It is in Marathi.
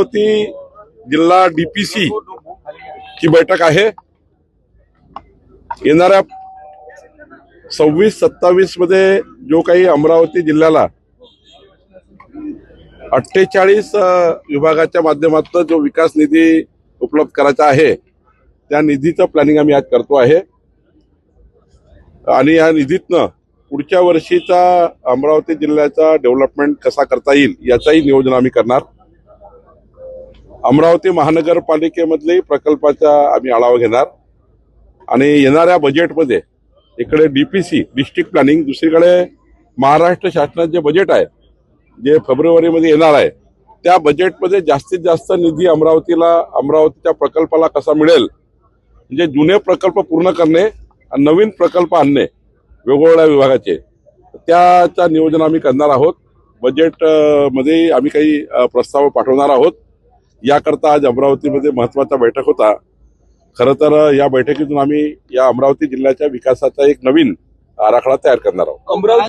अमरावती जिल्हा डीपीसी ची बैठक आहे. येणाऱ्या सव्वीस सत्तावीसमध्ये जो काही अमरावती जिल्ह्याला अठ्ठेचाळीस विभागाच्या माध्यमातून जो विकास निधी उपलब्ध करायचा आहे त्या निधीचं प्लॅनिंग आम्ही आज करतो आहे. आणि या निधीतनं पुढच्या वर्षीचा अमरावती जिल्ह्याचा डेव्हलपमेंट कसा करता येईल याचाही नियोजन आम्ही करणार. अमरावती महानगरपालिकेमधलेही प्रकल्पाचा आम्ही आढावा घेणार. आणि येणाऱ्या बजेटमध्ये इकडे B P C district planning दुसरीकडे महाराष्ट्र शासनाचे जे बजेट आहे जे फेब्रुवारीमध्ये येणार आहे त्या बजेटमध्ये जास्तीत जास्त निधी अमरावतीला अमरावतीच्या प्रकल्पाला कसा मिळेल? म्हणजे जुने प्रकल्प पूर्ण करणे आणि नवीन प्रकल्प आणणे वेगवेगळ्या विभागाचे. त्याचा नियोजन आम्ही करणार आहोत. बजेटमध्ये आम्ही काही प्रस्ताव पाठवणार आहोत. याकरता आज अमरावतीमध्ये महत्त्वाचा बैठक होता. खरं तर या बैठकीतून आम्ही या अमरावती जिल्ह्याच्या विकासाचा एक नवीन आराखडा तयार करणार आहोत. अमरावती